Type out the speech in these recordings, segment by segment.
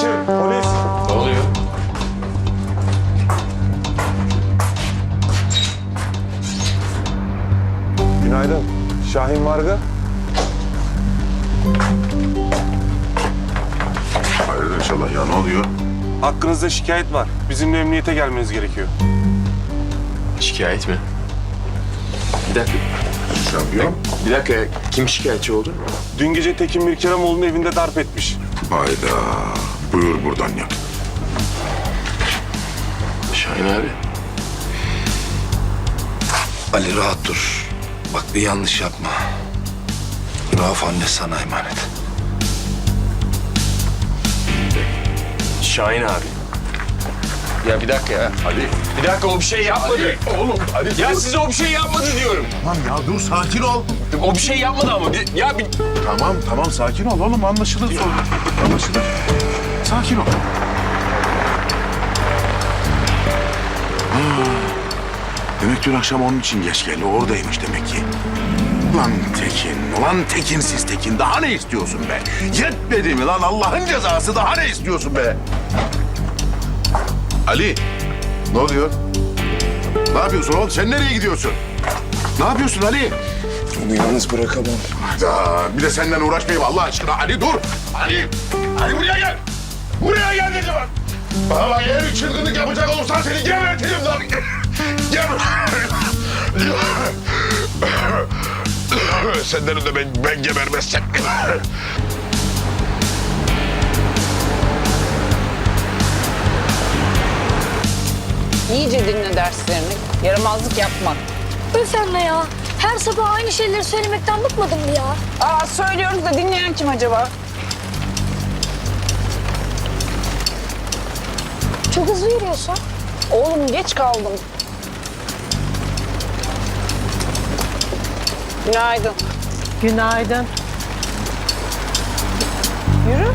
Açın polis. Ne oluyor? Günaydın. Şahin Varga. Hayırdır inşallah ya ne oluyor? Hakkınızda şikayet var. Bizimle emniyete gelmeniz gerekiyor. Şikayet mi? Bir dakika. Şampiyon. Bir dakika. Kim şikayetçi oldu? Dün gece Tekin Mirkeramoğlu'nu evinde darp etmiş. Hayda. Buyur buradan yak. Şahin abi. Ali rahat dur. Bak bir yanlış yapma. Rauf anne sana emanet. Şahin abi. Ya bir dakika ya. Ali. Bir dakika o bir şey yapmadı. Oğlum Ali. Ya size o bir şey yapmadı diyorum. Tamam ya dur sakin ol. O bir şey yapmadı ama. Ya bir... Tamam tamam sakin ol oğlum anlaşılır sonra. Anlaşılır. Sakin ol. Ha, Demek dün akşam onun için geç geldi. Oradaymış demek ki. Lan Tekin, lan Tekinsiz Tekin. Daha ne istiyorsun be? Yetmedi mi lan Allah'ın cezası? Daha ne istiyorsun be? Ali, ne oluyor? Ne yapıyorsun oğlum? Sen nereye gidiyorsun? Ne yapıyorsun Ali? Onu yalnız bırakamam. Hayda, bir de senden uğraşmayayım Allah aşkına. Ali dur. Ali, Ali buraya gel. Buraya gel dedim. Bana bak eğer bir çılgınlık yapacak olursan seni gebertirim lan. Gel. Senden önce ben, ben gebermezsem. İyice dinle derslerini. Yaramazlık yapma. Öf anne ya. Her sabah aynı şeyleri söylemekten bıkmadın mı ya? Aa söylüyoruz da dinleyen kim acaba? Çok hızlı yürüyorsun. Oğlum geç kaldım. Günaydın. Günaydın. Yürü.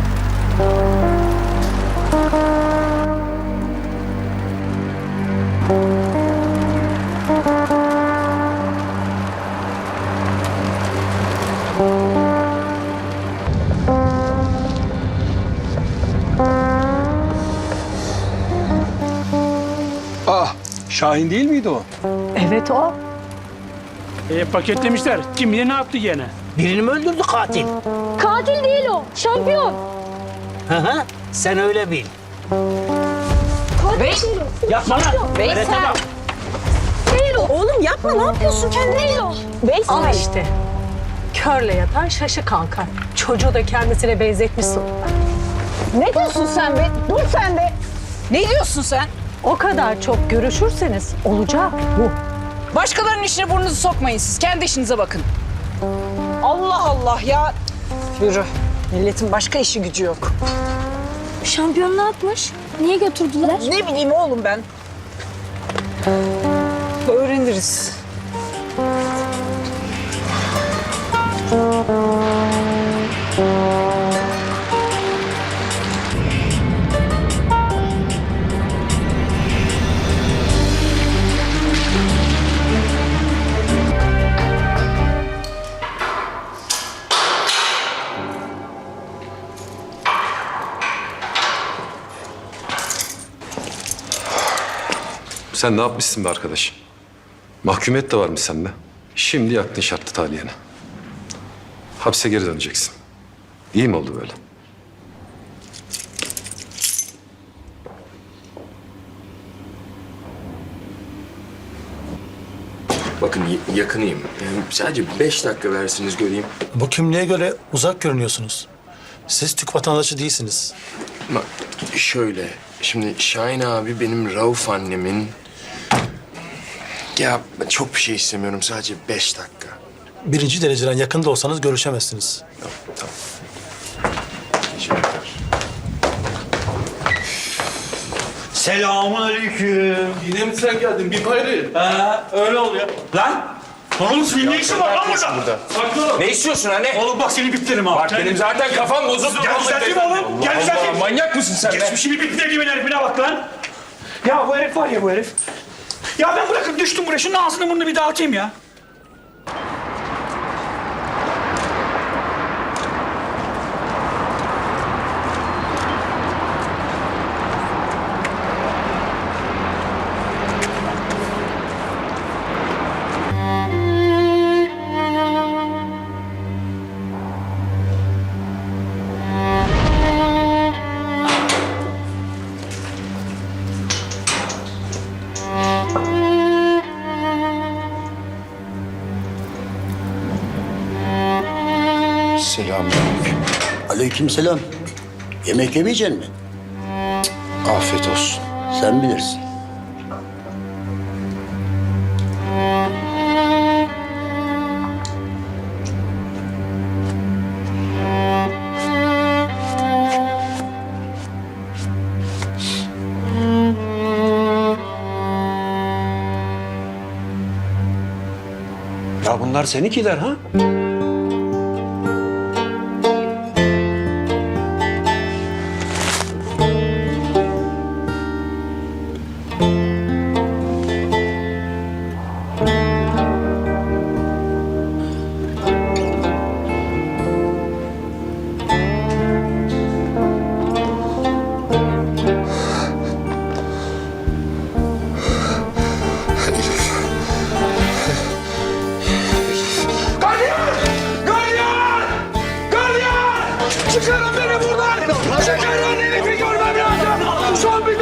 Şahin değil miydi o? Evet o. E, paketlemişler. Kim bilir ne yaptı gene? Birini mi öldürdü katil? Katil değil o. Şampiyon. Hı hı. Sen öyle bil. Katil Bey. değil o. Yapma lan. Veysel. Tamam. Değil o. Oğlum yapma ne yapıyorsun kendine? Değil o. Veysel. Al işte. Körle yatan şaşı kalkar. Çocuğu da kendisine benzetmişsin. Ne diyorsun sen be? Dur sen be. Ne diyorsun sen? O kadar çok görüşürseniz olacak bu. Başkalarının işine burnunuzu sokmayın siz. Kendi işinize bakın. Allah Allah ya. Yürü. Milletin başka işi gücü yok. Şampiyon ne yapmış? Niye götürdüler? Ne bileyim oğlum ben. Öğreniriz. Sen ne yapmışsın be arkadaş? Mahkumiyet de varmış sende. Şimdi yaktın şartlı taliyeni. Hapse geri döneceksin. İyi mi oldu böyle? Bakın y- yakınıyım. Yani sadece beş dakika versiniz göreyim. Bu kimliğe göre uzak görünüyorsunuz. Siz Türk vatandaşı değilsiniz. Bak şöyle. Şimdi Şahin abi benim Rauf annemin... Ya ben çok bir şey istemiyorum. Sadece beş dakika. Birinci dereceden yakında olsanız görüşemezsiniz. Tamam, tamam. Teşekkürler. Selamun aleyküm. Yine mi sen geldin? Bir hayri. Ha, öyle oluyor. Lan! Oğlum senin ne işin var lan burada? Saklı. Ne istiyorsun anne? Oğlum bak seni biplerim ha. Bak benim zaten kafam bozuk. Gel düzelteyim oğlum. Gel düzelteyim. Manyak mısın sen be? Geçmişini biplediğimin herifine bak lan. Ya bu herif var ya bu herif. Ya ben bırakıp düştüm buraya. Şunun ağzını burnunu bir dağıtayım ya. Selamünaleyküm. Aleykümselam. Yemek yemeyecek mi? Afiyet olsun. Sen bilirsin. Ya bunlar seninkiler ha? beni buradan! Şekerhaneli bir görmem lazım! Son bir